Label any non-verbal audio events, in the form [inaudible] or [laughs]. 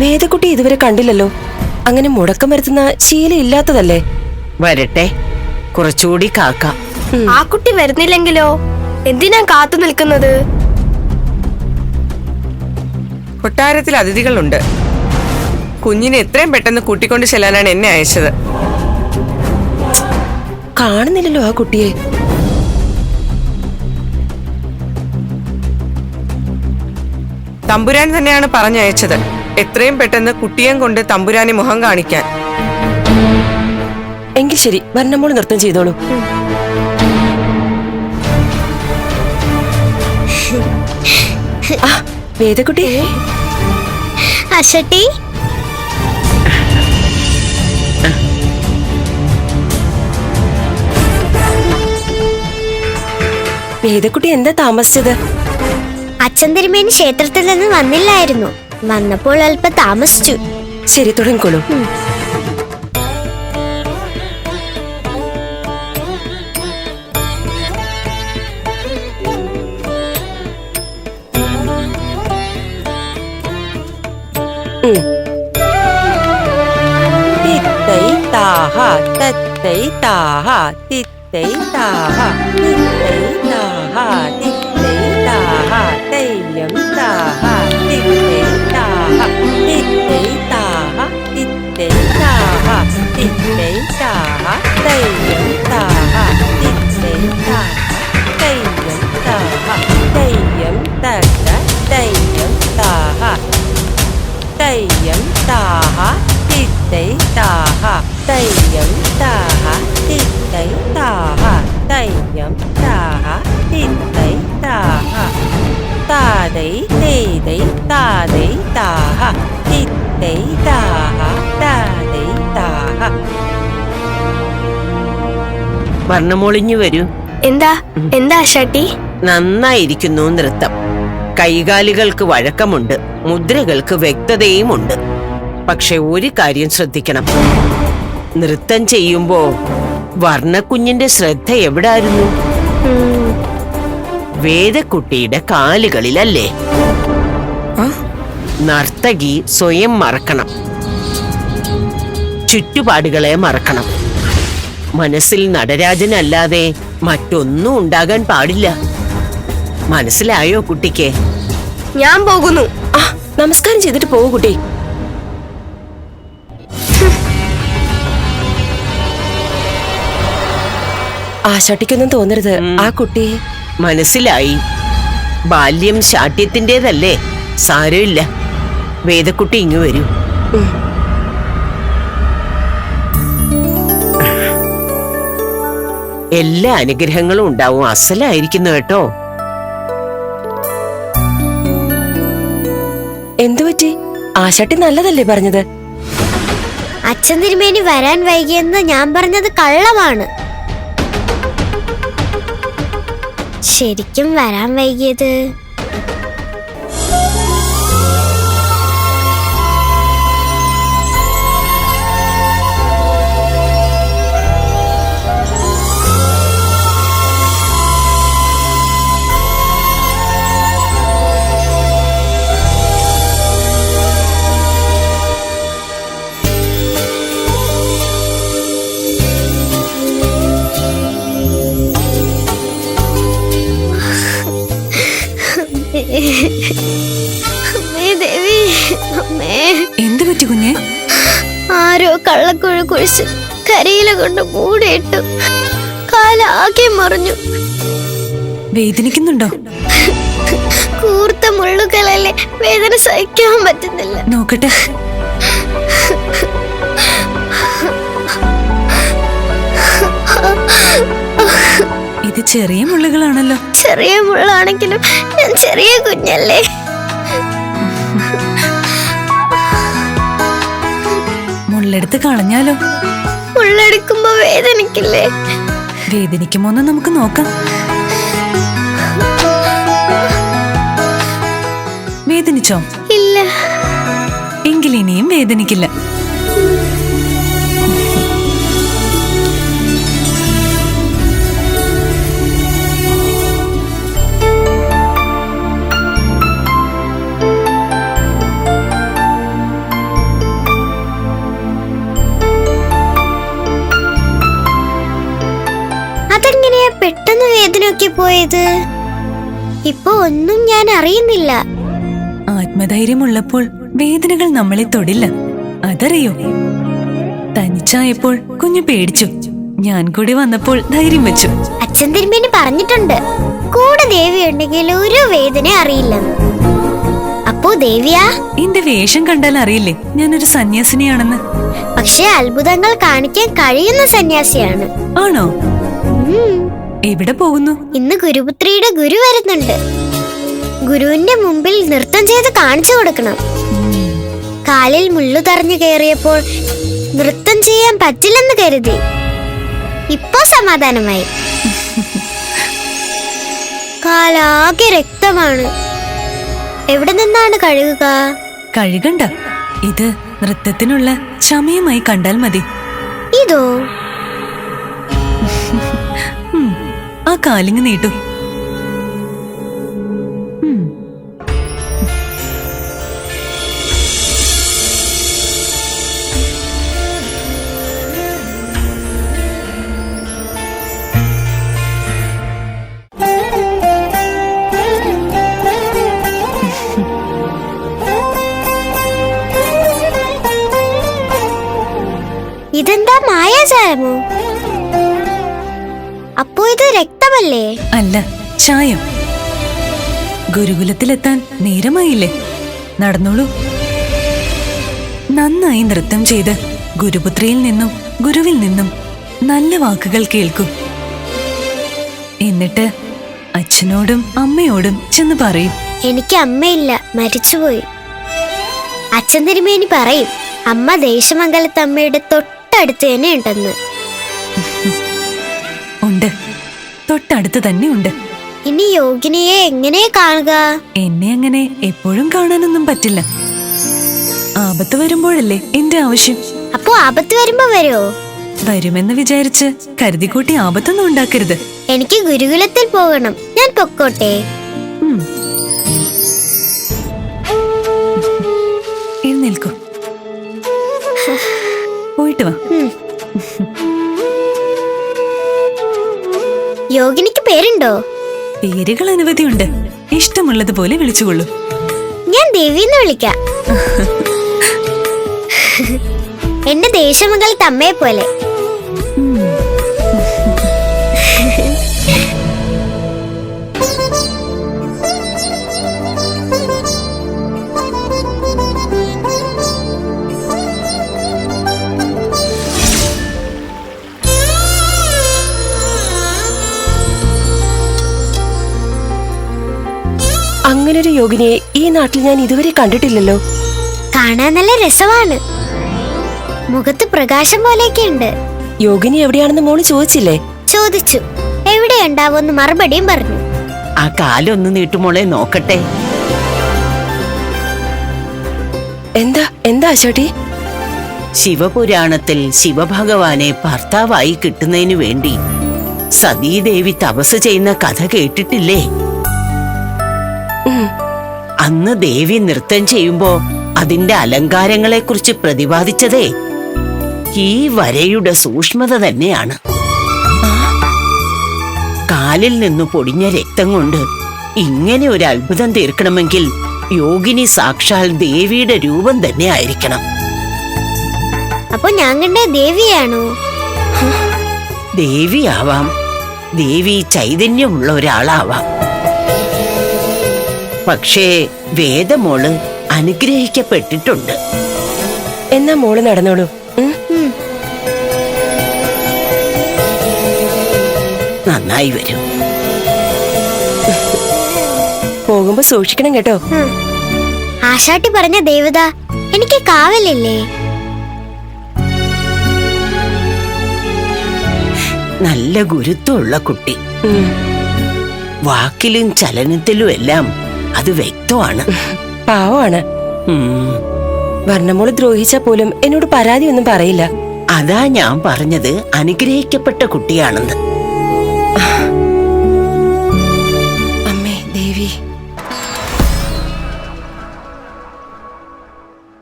വേദക്കുട്ടി ഇതുവരെ കണ്ടില്ലല്ലോ. അങ്ങനെ മുടക്കം വരുത്തുന്ന ശീലം ഇല്ലാത്തതല്ലേ? വരട്ടെ. കുറച്ചുകൂടി കാക്ക. ആ കുട്ടി വരുന്നില്ലെങ്കിലോ? എന്തിനാ കാത്തു നിൽക്കുന്നത്? കൊട്ടാരത്തിൽ അതിഥികളുണ്ട്. കുഞ്ഞിനെ എത്രയും പെട്ടെന്ന് കൂട്ടിക്കൊണ്ട് ചെല്ലാനാണ് എന്നെ അയച്ചത്. കാണുന്നില്ലല്ലോ ആ കുട്ടിയെ. തമ്പുരാൻ തന്നെയാണ് പറഞ്ഞയച്ചത്. എത്രയും പെട്ടെന്ന് കുട്ടിയേം കൊണ്ട് തമ്പുരാനെ മുഖം കാണിക്കാൻ. എങ്കിൽ ശരി വർണമോൾ നൃത്തം ചെയ്തോളൂ. ആ വേദക്കുട്ടി. അശട്ടി വേദക്കുട്ടി എന്താ താമസിച്ചത്? അച്ഛൻ തിരുമേനി ക്ഷേത്രത്തിൽ നിന്ന് വന്നില്ലായിരുന്നു. വന്നപ്പോൾ അല്പം താമസിച്ചു. ശരി തുടങ്ങിക്കോളൂ. ഉം. തിത്തൈ താഹ തത്തൈ താഹ തിത്തൈ താഹ തിത്തൈ താഹ താതൈ തേതൈ താതൈ താഹ. തിത്തൈ താഹ താതൈ താഹ. വർണമൊളിഞ്ഞു വരൂ. എന്താ? എന്താ അശട്ടി നന്നായിരിക്കുന്നു നൃത്തം. കൈകാലുകൾക്ക് വഴക്കമുണ്ട് മുദ്രകൾക്ക് വ്യക്തതയുമുണ്ട്. പക്ഷെ ഒരു കാര്യം ശ്രദ്ധിക്കണം. നൃത്തം ചെയ്യുമ്പോ വർണക്കുഞ്ഞിന്റെ ശ്രദ്ധ എവിടായിരുന്നു? വേദക്കുട്ടിയുടെ കാലുകളിലല്ലേ? നർത്തകി സ്വയം മറക്കണം. ചുറ്റുപാടുകളെ മറക്കണം. മനസ്സിൽ നടരാജനല്ലാതെ മറ്റൊന്നും ഉണ്ടാകാൻ പാടില്ല. മനസ്സിലായോ കുട്ടിക്ക്? ഞാൻ പോകുന്നു. നമസ്കാരം ചെയ്തിട്ട് പോകൂ കുട്ടി. ആ ആശാട്ടിക്കൊന്നും തോന്നരുത്. ആ കുട്ടി മനസ്സിലായി. ബാല്യം ശാഠ്യത്തിന്റെതല്ലേ? സാരമില്ല. വേദക്കുട്ടി ഇങ്ങു വരൂ. എല്ലാ അനുഗ്രഹങ്ങളും ഉണ്ടാവും. അസലായിരിക്കുന്നു കേട്ടോ. എന്തു പറ്റി? ആശാട്ടി നല്ലതല്ലേ പറഞ്ഞത്? അച്ഛൻ തിരുമേനി വരാൻ വൈകിയെന്ന് ഞാൻ പറഞ്ഞത് കള്ളമാണ്. ശരിക്കും വരാൻ വൈകിയത്. കുഴിച്ച് കരയില കൊണ്ട് മൂടിയിട്ടു. കാലാകെ മറിഞ്ഞു. വേദനിക്കുന്നുണ്ടോ? കൂർത്ത മുള്ളുകളല്ലേ വേദന സഹിക്കാൻ പറ്റുന്നില്ല. നോക്കട്ടെ. ഇത് ചെറിയ മുള്ളുകളാണല്ലോ. ചെറിയ മുള്ളാണെങ്കിലും ഞാൻ ചെറിയ കുഞ്ഞല്ലേ. മുള്ളെടുത്ത് കളഞ്ഞാലോ? മുള്ളെടുക്കുമ്പോ വേദനിക്കില്ലേ? വേദനിക്കുമോന്ന് നമുക്ക് നോക്കാം. വേദനിച്ചോ? ഇല്ല. എങ്കിൽ ഇനിയും വേദനിക്കില്ല. പെട്ടെന്ന് വേദനയൊക്കെ പോയത്? ഇപ്പൊ ഒന്നും ഞാൻ അറിയുന്നില്ല. ആത്മധൈര്യമുള്ളപ്പോൾ വേദനകൾ നമ്മളെ തൊടില്ല. അതറിയോ? തനിച്ചായപ്പോൾ കുഞ്ഞു പേടിച്ചു. ഞാൻ കൂടി വന്നപ്പോൾ ധൈര്യം വെച്ചു. അച്ഛൻ തിരുമേനി പറഞ്ഞിട്ടുണ്ട്. കൂടെ ദേവി ഉണ്ടെങ്കിൽ ഒരു വേദന അറിയില്ല. അപ്പോ ദേവിയാ? എന്റെ വേഷം കണ്ടാൽ അറിയില്ലേ? ഞാനൊരു സന്യാസിനിയാണെന്ന്. പക്ഷേ അത്ഭുതങ്ങൾ കാണിക്കാൻ കഴിയുന്ന സന്യാസിയാണ്. ആണോ? ഉം. എവിടെ പോകുന്നു? ഇന്ന് ഗുരുപുത്രിയുടെ ഗുരു വരുന്നുണ്ട്. ഗുരുവിന്റെ മുമ്പിൽ നൃത്തം ചെയ്ത് കാണിച്ചു കൊടുക്കണം. കാലിൽ മുള്ളു തറഞ്ഞു കയറിയപ്പോൾ നൃത്തം ചെയ്യാൻ പറ്റില്ലെന്ന് കരുതി. ഇപ്പോ സമാധാനമായി. കാലാകെ രക്തമാണ്. എവിടെ നിന്നാണ് കഴുകുക? കഴുകണ്ട. ഇത് നൃത്തത്തിനുള്ള ചമയമായി കണ്ടാൽ മതി. ഇതോ? കാലിങ് നീട്ടു. ഇതെന്താ ഇതെന്താ മായാജാലമോ? അപ്പോ ഇത് രക്തമല്ലേ? അല്ല ചായം. ഗുരുകുലത്തിലെത്താൻ നേരമായില്ലേ? നടന്നോളൂ. നന്നായി നൃത്തം ചെയ്ത് ഗുരുപുത്രിയിൽ നിന്നും ഗുരുവിൽ നിന്നും നല്ല വാക്കുകൾ കേൾക്കും. എന്നിട്ട് അച്ഛനോടും അമ്മയോടും ചെന്ന് പറയും. എനിക്ക് അമ്മയില്ല മരിച്ചുപോയി. അച്ഛൻ തിരുമേനി പറയും അമ്മ ദേശമംഗലത്തമ്മയുടെ തൊട്ടടുത്ത് തന്നെ ഉണ്ടെന്ന് ഉണ്ട്. തൊട്ടടുത്ത് തന്നെ ഉണ്ട്. ഇനി യോഗിനിയെ എങ്ങനെ കാണുക? എന്നെ അങ്ങനെ എപ്പോഴും കാണാനൊന്നും പറ്റില്ല. ആപത്ത് വരുമ്പോഴല്ലേ എന്റെ ആവശ്യം? അപ്പോ ആപത്ത് വരുമ്പോ വരുമോ വരുമെന്ന് വിചാരിച്ച് കരുതിക്കൂട്ടി ആപത്തൊന്നും ഉണ്ടാക്കരുത്. എനിക്ക് ഗുരുകുലത്തിൽ പോകണം. ഞാൻ പൊക്കോട്ടെ. എഴുന്നേൽക്കൂ. [laughs] പോയിട്ട് വാ. യോഗിനിക്ക് പേരുണ്ടോ? പേരുകൾ അനവധിയുണ്ട്. ഇഷ്ടമുള്ളതുപോലെ വിളിച്ചുകൊള്ളൂ. ഞാൻ ദേവിന്ന് വിളിക്കാം. [laughs] എന്റെ ദേശമകൾ അമ്മയെ പോലെ അങ്ങനൊരു യോഗിനിയെ ഈ നാട്ടിൽ ഞാൻ ഇതുവരെ കണ്ടിട്ടില്ലല്ലോ. കാണാൻ നല്ല രസമാണ്. മുഖത്ത് പ്രകാശം പോലെയൊക്കെ ഉണ്ട് യോഗിനി എവിടെയാണെന്ന് മോൾ ചോദിച്ചില്ലേ? ചോദിച്ചു. എവിടെ ഉണ്ടാവുമെന്ന് മറുപടിയും പറഞ്ഞു. ആ കാലൊന്ന് നീട്ടുമോളെ നോക്കട്ടെ. എന്താ എന്താ അശോട്ടി ശിവപുരാണത്തിൽ ശിവഭഗവാനെ ഭർത്താവായി കിട്ടുന്നതിനു വേണ്ടി സതീദേവി തപസ് ചെയ്യുന്ന കഥ കേട്ടിട്ടില്ലേ? അന്ന് ദേവി നൃത്തം ചെയ്യുമ്പോ അതിന്റെ അലങ്കാരങ്ങളെ കുറിച്ച് പ്രതിപാദിച്ചതേ. ഈ വരയുടെ സൂക്ഷ്മത തന്നെയാണ്. കാലിൽ നിന്ന് പൊടിഞ്ഞ രക്തം കൊണ്ട് ഇങ്ങനെ ഒരു അത്ഭുതം തീർക്കണമെങ്കിൽ യോഗിനി സാക്ഷാൽ ദേവിയുടെ രൂപം തന്നെ ആയിരിക്കണം. അപ്പൊ ഞാൻ കണ്ട ദേവിയാണോ? ദേവിയാവാം. ദേവി ചൈതന്യമുള്ള ഒരാളാവാം. പക്ഷേ വേദമോൾ അനുഗ്രഹിക്കപ്പെട്ടിട്ടുണ്ട്. എന്നാ മോൾ നടന്നോളൂ. നന്നായി വരും. പോകുമ്പോ സൂക്ഷിക്കണം കേട്ടോ. ആശാട്ടി പറഞ്ഞ ദേവത എനിക്ക് കാവലില്ലേ? നല്ല ഗുരുത്വമുള്ള കുട്ടി. വാക്കിലും ചലനത്തിലും എല്ലാം അത് വ്യക്തമാണ്. പാവമാണ്. വർണമോൾ ദ്രോഹിച്ച പോലും എന്നോട് പരാതി ഒന്നും പറയില്ല. അതാ ഞാൻ പറഞ്ഞത്. അനുഗ്രഹിക്കപ്പെട്ട കുട്ടിയാണെന്ന്.